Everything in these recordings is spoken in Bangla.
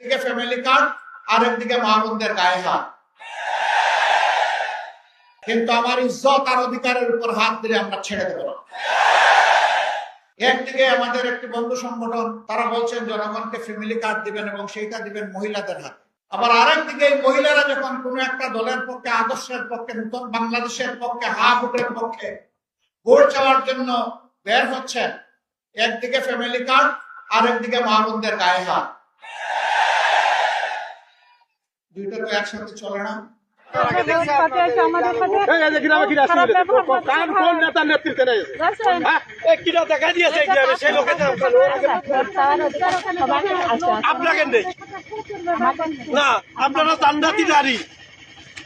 একদিকে ফ্যামিলি কার্ড আর একদিকে মা গায়ে হাত। কিন্তু আমার ইজ্জত আর অধিকারের উপর হাত দিলে আমরা ছেড়ে দেব না। একদিকে আমাদের একটি বন্ধু সংগঠন, তারা বলছেন জনগণকে ফ্যামিলি কার্ড দিবেন এবং সেইটা দিবেন মহিলাদের হাতে। আবার আরেকদিকে মহিলারা যখন কোন একটা দলের পক্ষে, আদর্শের পক্ষে, নতুন বাংলাদেশের পক্ষে, হা ভোটের পক্ষে ভোট চাওয়ার জন্য বের হচ্ছেন, একদিকে ফ্যামিলি কার্ড আর একদিকে মা গায়ে হাত। দুইটা তো একসাথে চলে না? হ্যাঁ। আপনাকে নেই আপনারা চান্দাতি নারী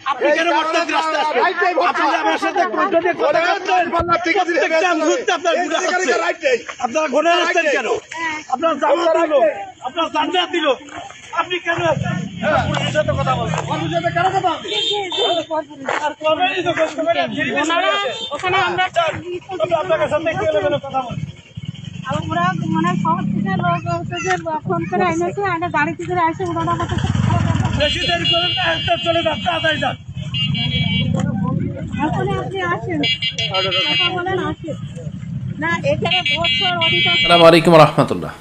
আপনি কেন বর্তমান রাস্তা আপনি আমার সাথে কন্ট্রোলে কথা বলছেন প্রত্যেকটা মুহূর্তে আপনার হচ্ছে আপনারা ঘনে আসছেন কেন? আপনার দিল। আপনি কেন পুলিশের সাথে কথা বলছেন? পুলিশের সাথে কেন কথা বলছেন? আর কবেই তো কবে ওনারা ওখানে আমরা আপনার সাথে কথা বলছেন? আর ওরা মানে শহর থেকে লোক হচ্ছে যে ফোন করে এনেছে আগে গাড়িতে করে আসে ওনারা আমাকে বেশি দেরি করেন না একটা চলে যান তাড়াতাড়ি যান। এখন আপনি আসেন। কথা বলেন আসেন। না এখানে ভোট করার অধিকার আসসালামু আলাইকুম রহমতুল্লাহ।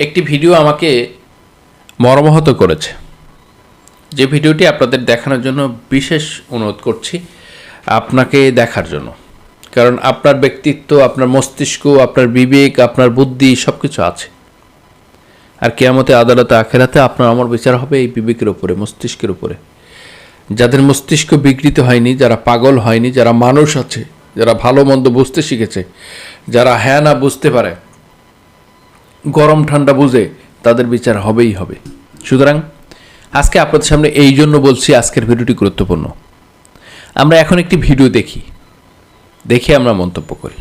একটি ভিডিও আমাকে মর্মাহত করেছে। যে ভিডিওটি আপনাদের দেখানোর জন্য বিশেষ অনুরোধ করছি আপনাকে দেখার জন্য। কারণ আপনার ব্যক্তিত্ব, আপনার মস্তিষ্ক, আপনার বিবেক, আপনার বুদ্ধি সব কিছু আছে। আর কেয়ামতে, আদালতে, আখেরাতে আপনার আমার বিচার হবে এই বিবেকের উপরে, মস্তিষ্কের উপরে। যাদের মস্তিষ্ক বিকৃত হয়নি, যারা পাগল হয়নি, যারা মানুষ আছে, যারা ভালো মন্দ বুঝতে শিখেছে, যারা হ্যাঁ না বুঝতে পারে, গরম ঠান্ডা বুঝে তাদের বিচার হবেই হবে। সুতরাং আজকে আপনাদের সামনে এই জন্য বলছি আজকের ভিডিওটি গুরুত্বপূর্ণ। আমরা এখন একটি ভিডিও দেখি। দেখে আমরা মন্তব্য করি।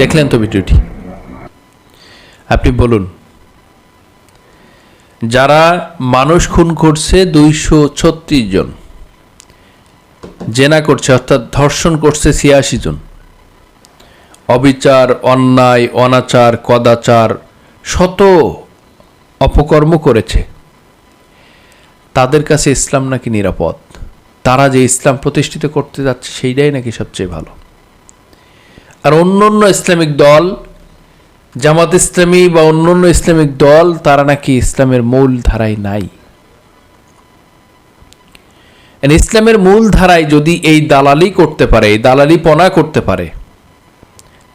দেখলেন তো ভিডিওটি? আপনি বলুন যারা মানুষ খুন করছে দুইশো ছত্রিশ জন, জেনা করছে, অর্থাৎ ধর্ষণ করছে ছিয়াশি জন। অবিচার, অন্যায়, অনাচার, কদাচার, শত অপকর্ম করেছে। তাদের কাছে ইসলাম নাকি নিরাপদ? তারা যে ইসলাম প্রতিষ্ঠিত করতে যাচ্ছে, সেইটাই নাকি সবচেয়ে ভালো? আর অন্য অন্য ইসলামিক দল জামাত ইসলামী বা অন্যান্য ইসলামিক দল, তারা নাকি ইসলামের মূল ধারায় নাই ইসলামের মূল ধারায় যদি এই দালালি করতে পারে, এই দালালি পনা করতে পারে,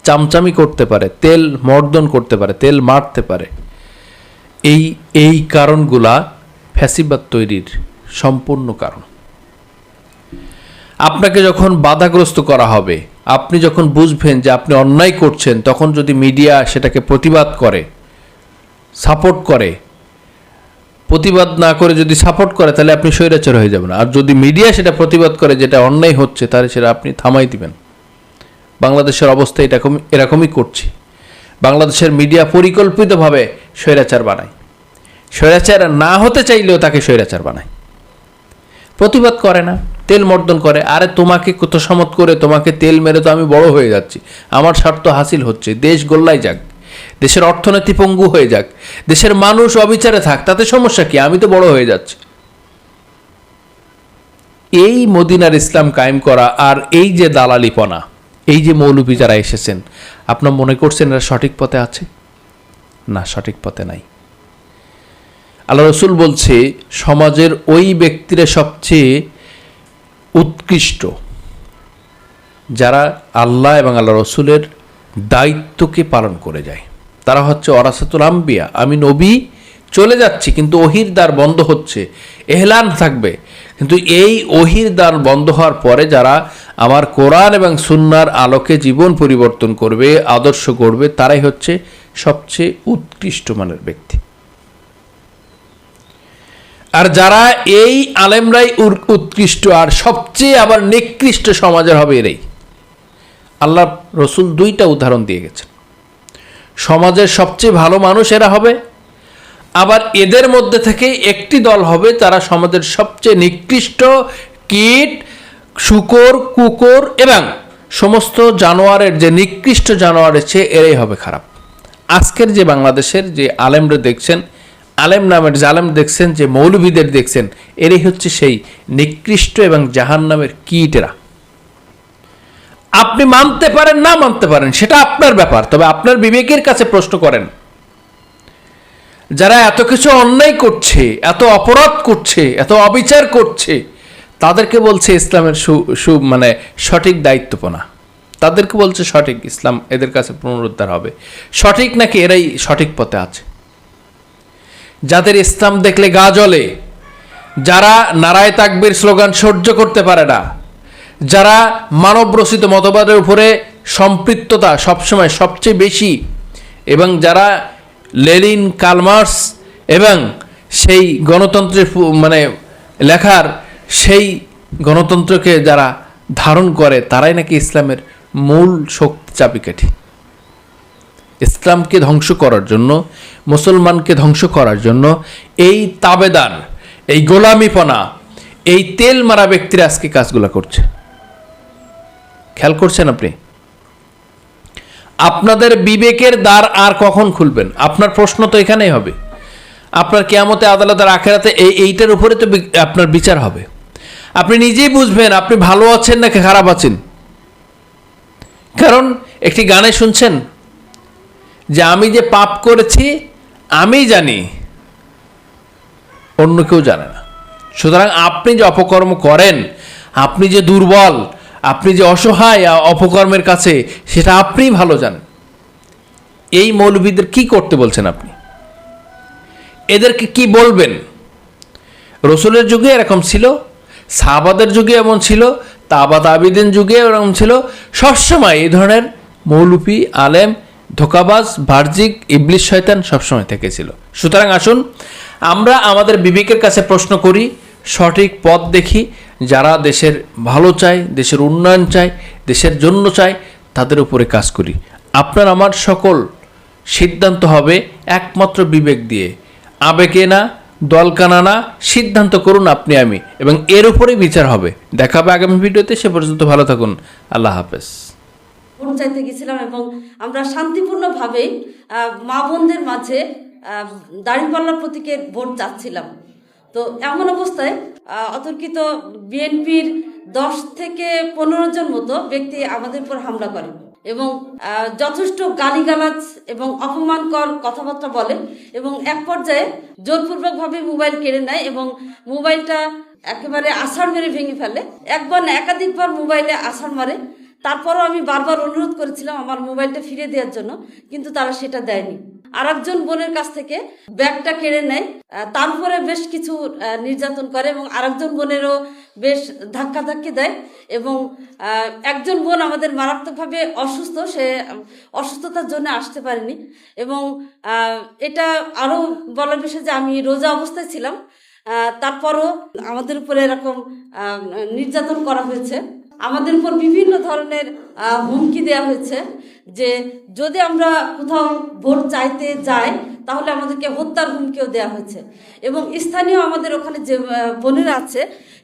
চামচামি করতে পারে, তেল মর্দন করতে পারে, তেল মারতে পারে, এই এই কারণগুলা ফ্যাসিবাদ তৈরির সম্পূর্ণ কারণ। আপনাকে যখন বাধাগ্রস্ত করা হবে আপনি যখন বুঝবেন যে আপনি অন্যায় করছেন, তখন যদি মিডিয়া সেটাকে প্রতিবাদ করে, সাপোর্ট করে, প্রতিবাদ না করে যদি সাপোর্ট করে, তাহলে আপনি স্বৈরাচার হয়ে যাবেন। আর যদি মিডিয়া সেটা প্রতিবাদ করে যেটা অন্যায় হচ্ছে, তাহলে সেটা আপনি থামাই দিবেন। বাংলাদেশের অবস্থা এরকম এরকমই করছে। বাংলাদেশের মিডিয়া পরিকল্পিতভাবে স্বৈরাচার বানায়। স্বৈরাচার না হতে চাইলেও তাকে স্বৈরাচার বানায়। প্রতিবাদ করে না। তেল মর্দন করে, আরে তোমাকে কত সমত করে, তোমাকে তেল মেরে তো আমি বড় হয়ে যাচ্ছি। আমার স্বার্থ হাসিল হচ্ছে, দেশ গোল্লায় যাক, দেশের অর্থনীতি পঙ্গু হয়ে যাক, দেশের মানুষ অবিচারে থাক, তাতে সমস্যা কি? আমি তো বড় হয়ে যাচ্ছি। এই মদিনার ইসলাম কায়েম করা আর এই যে দালালিপনা, এই যে মৌলবী যারা এসেছেন, আপনার মনে করছেন এরা সঠিক পথে আছে? না, সঠিক পথে নাই। আল্লাহ রসুল বলছে, সমাজের ওই ব্যক্তিরা সবচেয়ে উৎকৃষ্ট। যারা আল্লাহ এবং আল্লাহ রসুলের দায়িত্বকে পালন করে যায়। তারা হচ্ছে অরাসাতুল আম্বিয়া, আমি নবী, চলে যাচ্ছি, কিন্তু ওহির দ্বার বন্ধ হচ্ছে, এহলান থাকবে। কিন্তু এই ওহির দ্বার বন্ধ হওয়ার পরে যারা আমার কোরআন এবং সুন্নার আলোকে জীবন পরিবর্তন করবে, আদর্শ করবে, তারাই হচ্ছে সবচেয়ে উৎকৃষ্ট মানের ব্যক্তি। আর যারা এই আলেমরাই উৎকৃষ্ট আর সবচেয়ে আবার নিকৃষ্ট সমাজের হবে এরাই। আল্লাহ রসুল দুইটা উদাহরণ দিয়ে গেছেন। সমাজের সবচেয়ে ভালো মানুষ এরা হবে, আবার এদের মধ্যে থেকে একটি দল হবে তারা সমাজের সবচেয়ে নিকৃষ্ট কীট, শুকর, কুকুর এবং সমস্ত জানোয়ারের যে নিকৃষ্ট জানোয়ারের চেয়ে এরাই হবে খারাপ। আজকের যে বাংলাদেশের যে আলেমরা দেখছেন আলেম নামের জালেম দেখছেন, যে মৌলভীদের দেখছেন, এরাই হচ্ছে সেই নিকৃষ্ট এবং জাহান নামের কীটেরা। আপনি মানতে পারেন, না মানতে পারেন, সেটা আপনার ব্যাপার। তবে আপনার বিবেকের কাছে প্রশ্ন করেন, যারা এত কিছু অন্যায় করছে, এত অপরাধ করছে, এত অবিচার করছে, তাদেরকে বলছে ইসলামের সু সু মানে সঠিক দায়িত্বপনা। তাদেরকে বলছে সঠিক, ইসলাম এদের কাছে পুনরুদ্ধার হবে। সঠিক নাকি এরাই সঠিক পথে আছে? যাদের ইসলাম দেখলে গা জ্বলে, যারা নারায় তাকবীর স্লোগান সহ্য করতে পারে না, যারা মানবরচিত মতবাদের উপরে সম্পৃক্ততা সবসময় সবচেয়ে বেশি, এবং যারা লেলিন, কালমার্স এবং সেই গণতন্ত্রের মানে লেখার সেই গণতন্ত্রকে যারা ধারণ করে, তারাই নাকি ইসলামের মূল শক্তি চাবিকাঠি। ইসলামকে ধ্বংস করার জন্য, মুসলমানকে ধ্বংস করার জন্য এই তাবেদার, এই গোলামিপনা, এই তেল মারা ব্যক্তিরা আজকে কাজগুলো করছে। খেয়াল করছেন আপনি? আপনাদের বিবেকের দ্বার আর কখন খুলবেন? আপনার প্রশ্ন তো এখানেই হবে। আপনার কেয়ামতে আদালতের আখেরাতে এই এইটার উপরে তো আপনার বিচার হবে। আপনি নিজেই বুঝবেন, আপনি ভালো আছেন নাকি খারাপ আছেন? কারণ একটি গানে শুনছেন যে আমি যে পাপ করেছি আমি জানি, অন্য কেউ জানে না। সুতরাং আপনি যে অপকর্ম করেন, আপনি যে দুর্বল, আপনি যে অসহায় অপকর্মের কাছে, সেটা আপনিই ভালো জানেন। এই মৌলবীদের কি করতে বলছেন আপনি? এদেরকে কি বলবেন? রসুলের যুগে এরকম ছিল, সাহাবাদের যুগে এমন ছিল তাবা তাবিদিন যুগে এরকম ছিল, সবসময় এই ধরনের মৌলুপি আলেম ধোকাবাজ ভার্জিক ইবলিশ শয়তান সবসময় থেকেছিল। সুতরাং আসুন, আমরা আমাদের বিবেকের কাছে প্রশ্ন করি, সঠিক পথ দেখি, যারা দেশের ভালো চায়, দেশের উন্নয়ন চায়, দেশের জন্য চায়, তাদের উপরে কাজ করি। আপনার, আমার সকল সিদ্ধান্ত হবে একমাত্র বিবেক দিয়ে। আবেগে না, দলকানা না, সিদ্ধান্ত করুন আপনি, আমি। এবং এর উপরেই বিচার হবে। দেখা হবে আগামী ভিডিওতে, সে পর্যন্ত ভালো থাকুন। আল্লাহ হাফেজ। চাইতে গেছিলাম এবং আমরা শান্তিপূর্ণভাবেই মা বোনদের মাঝে দাঁড়িপাল্লা প্রতীকের ভোট চাচ্ছিলাম। তো এমন অবস্থায় অতর্কিত বিএনপির দশ থেকে পনেরো জন মতো ব্যক্তি আমাদের উপর হামলা করে এবং যথেষ্ট গালিগালাজ এবং অপমানকর কথাবার্তা বলে এবং এক পর্যায়ে জোরপূর্বকভাবে মোবাইল কেড়ে নেয় এবং মোবাইলটা একেবারে আষাঢ় মেরে ভেঙে ফেলে। একবার একাধিকবার মোবাইলে আষাঢ় মারে। তারপরও আমি বারবার অনুরোধ করেছিলাম আমার মোবাইলটা ফিরে দেওয়ার জন্য, কিন্তু তারা সেটা দেয়নি। আর একজন বোনের কাছ থেকে ব্যাগটা কেড়ে নেয় তারপরে বেশ কিছু নির্যাতন করে এবং আরেকজন বোনেরও বেশ ধাক্কাধাক্কি দেয় এবং একজন বোন আমাদের মারাত্মকভাবে অসুস্থ, সে অসুস্থতার জন্য আসতে পারেনি এবং এটা আরও বলার বিষয় যে আমি রোজা অবস্থায় ছিলাম তারপরও আমাদের উপরে এরকম নির্যাতন করা হয়েছে। আমাদের উপর বিভিন্ন ধরনের হুমকি দেওয়া হয়েছে যে যদি আমরা কোথাও ভোট চাইতে যাই, তাহলে আমাদেরকে হত্যার হুমকিও দেওয়া হয়েছে। এবং স্থানীয় আমাদের ওখানে যে বোনেরা আছে,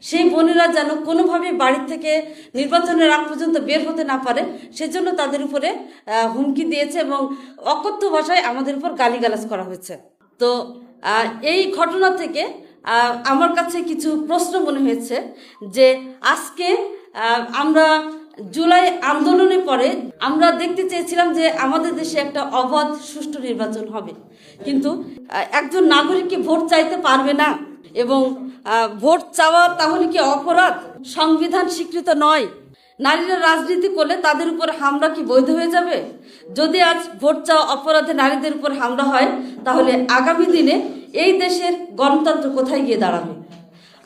সেই বোনেরা যেন কোনোভাবেই বাড়ির থেকে নির্বাচনের আগ পর্যন্ত বের হতে না পারে, সেজন্য তাদের উপরে হুমকি দিয়েছে এবং অকথ্য ভাষায় আমাদের উপর গালিগালাজ করা হয়েছে। তো এই ঘটনা থেকে আমার কাছে কিছু প্রশ্ন মনে হয়েছে যে, আজকে আমরা জুলাই আন্দোলনের পরে আমরা দেখতে চেয়েছিলাম যে আমাদের দেশে একটা অবাধ সুষ্ঠু নির্বাচন হবে। কিন্তু একজন নাগরিককে ভোট চাইতে পারবে না এবং ভোট চাওয়া তাহলে কি অপরাধ? সংবিধান স্বীকৃত নয়। নারীরা রাজনীতি করলে তাদের উপর হামলা কি বৈধ হয়ে যাবে? যদি আজ ভোট চাওয়া অপরাধে নারীদের উপর হামলা হয়, তাহলে আগামী দিনে এই দেশের গণতন্ত্র কোথায় গিয়ে দাঁড়াবে?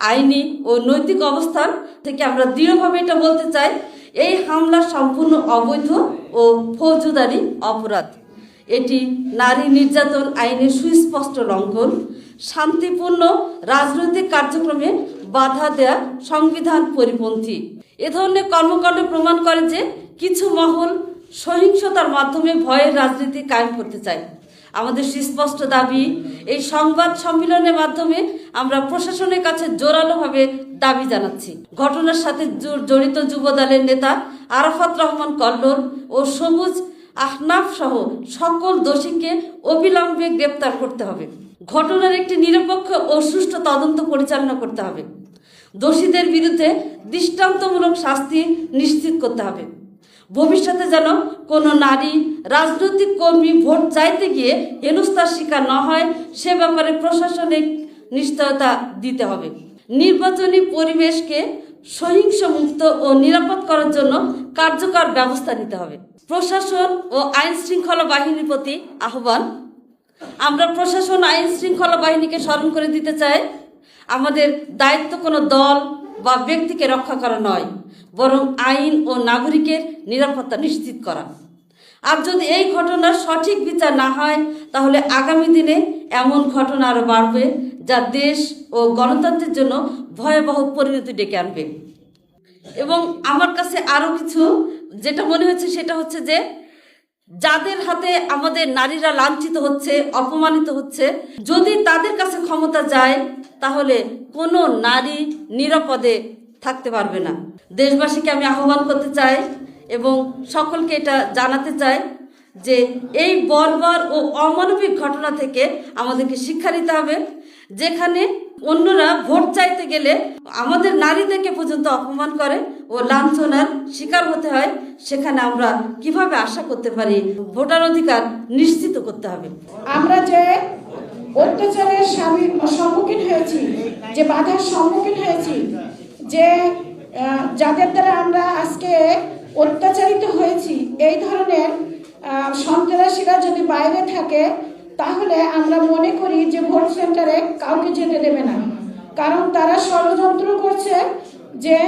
আইনি ও নৈতিক অবস্থান থেকে আমরা দৃঢ়ভাবে এটা বলতে চাই, এই হামলা সম্পূর্ণ অবৈধ ও ফৌজদারি অপরাধ। এটি নারী নির্যাতন আইনের সুস্পষ্ট লঙ্ঘন, শান্তিপূর্ণ রাজনৈতিক কার্যক্রমে বাধা দেয়া সংবিধান পরিপন্থী। এ ধরনের কর্মকাণ্ড প্রমাণ করে যে কিছু মহল সহিংসতার মাধ্যমে ভয়ের রাজনীতি কায়েম করতে চায়। আমাদের সুস্পষ্ট দাবি, এই সংবাদ সম্মেলনের মাধ্যমে আমরা প্রশাসনের কাছে জোরালোভাবে দাবি জানাচ্ছি। ঘটনার সাথে জড়িত যুবদলের নেতা আরাফাত রহমান কল্লোল ও সবুজ আহনাফ সহ সকল দোষীকে অবিলম্বে গ্রেপ্তার করতে হবে। ঘটনার একটি নিরপেক্ষ ও সুষ্ঠু তদন্ত পরিচালনা করতে হবে। দোষীদের বিরুদ্ধে দৃষ্টান্তমূলক শাস্তি নিশ্চিত করতে হবে। ভবিষ্যতে যেন কোনো নারী রাজনৈতিক কর্মী ভোট চাইতে গিয়ে হেনস্থার শিকার না হয়, সে ব্যাপারে প্রশাসনিক নিশ্চয়তা দিতে হবে। নির্বাচনী পরিবেশকে সহিংস মুক্ত ও নিরাপদ করার জন্য কার্যকর ব্যবস্থা নিতে হবে। প্রশাসন ও আইন শৃঙ্খলা বাহিনীর প্রতি আহ্বান। আমরা প্রশাসন আইন শৃঙ্খলা বাহিনীকে স্মরণ করে দিতে চাই। আমাদের দায়িত্ব কোনো দল বা ব্যক্তিকে রক্ষা করা নয়, বরং আইন ও নাগরিকের নিরাপত্তা নিশ্চিত করা। আর যদি এই ঘটনার সঠিক বিচার না হয়, তাহলে আগামী দিনে এমন ঘটনা আরও বাড়বে যা দেশ ও গণতন্ত্রের জন্য ভয়াবহ পরিণতি ডেকে আনবে। এবং আমার কাছে আরও কিছু যেটা মনে হচ্ছে, সেটা হচ্ছে যে যাদের হাতে আমাদের নারীরা লাঞ্ছিত হচ্ছে, অপমানিত হচ্ছে, যদি তাদের কাছে ক্ষমতা যায়, তাহলে কোনো নারী নিরাপদে থাকতে পারবে না। দেশবাসীকে আমি আহ্বান করতে চাই এবং সকলকে এটা জানাতে চাই যে এই বর্বর ও অমানবিক ঘটনা থেকে আমাদেরকে শিক্ষা নিতে হবে, যেখানে অন্যরা ভোট চাইতে গেলে আমাদের নারীদেরকে পর্যন্ত অপমান করে ও লাঞ্ছনার শিকার হতে হয়, সেখানে আমরা কীভাবে আশা করতে পারি? ভোটার অধিকার নিশ্চিত করতে হবে। আমরা যে অত্যাচারের স্বামী- সম্মুখীন হয়েছি, যে বাধার সম্মুখীন হয়েছি, যে যাদের দ্বারা আমরা আজকে অত্যাচারিত হয়েছি, এই ধরনের সন্ত্রাসীরা যদি বাইরে থাকে, তাহলে আমরা মনে করি যে ভোট সেন্টারে কাউকে যেতে দেবে না। কারণ তারা ষড়যন্ত্র করছে যে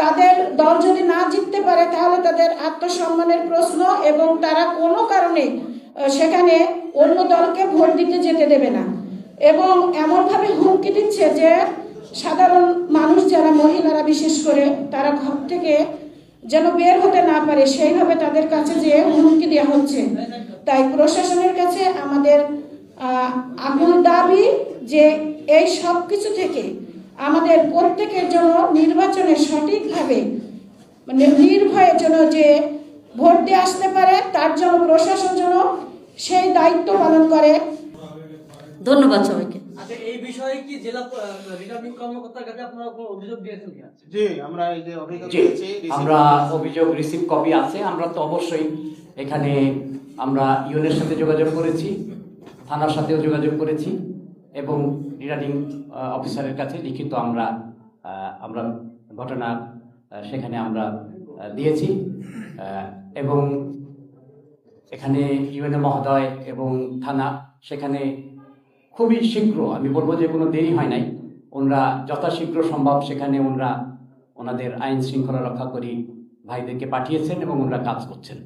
তাদের দল যদি না জিততে পারে, তাহলে তাদের আত্মসম্মানের প্রশ্ন এবং তারা কোনো কারণে সেখানে অন্য দলকে ভোট দিতে যেতে দেবে না। এবং এমনভাবে হুমকি দিচ্ছে যে, সাধারণ মানুষ যারা মহিলারা বিশেষ করে, তারা ঘর থেকে যেন বের হতে না পারে, সেইভাবে তাদের কাছে যে হুমকি দেওয়া হচ্ছে। তাই প্রশাসনের কাছে আমাদের আকুল দাবি যে, এই সব কিছু থেকে আমাদের প্রত্যেকের জন্য নির্বাচনে সঠিকভাবে মানে নির্ভয়ে জন্য যে ভোট দিয়ে আসতে পারে তার জন্য প্রশাসন জন্য সেই দায়িত্ব পালন করে। ধন্যবাদ সবাইকে। আচ্ছা এই বিষয়ে কি জেলা রিটার্নিং কর্মকর্তার কাছে আপনারা কোনো অভিযোগ দিয়েছেন জি আমরা এই যে অভিজ্ঞতা জি আমরা অভিযোগ রিসিভ কপি আছে আমরা তো অবশ্যই এখানে আমরা ইউনের সাথে যোগাযোগ করেছি থানার সাথেও যোগাযোগ করেছি। এবং রিটার্নিং অফিসারের কাছে লিখিত আমরা আমরা ঘটনা সেখানে আমরা দিয়েছি এবং এখানে ইউএনএ মহোদয় এবং থানা, সেখানে খুবই শীঘ্র, আমি বলব যে কোনো দেরি হয় নাই, ওনারা যথাশীঘ্র সম্ভব সেখানে ওনারা ওনাদের আইন শৃঙ্খলা রক্ষা করি, ভাইদেরকে পাঠিয়েছেন এবং ওনারা কাজ করছেন।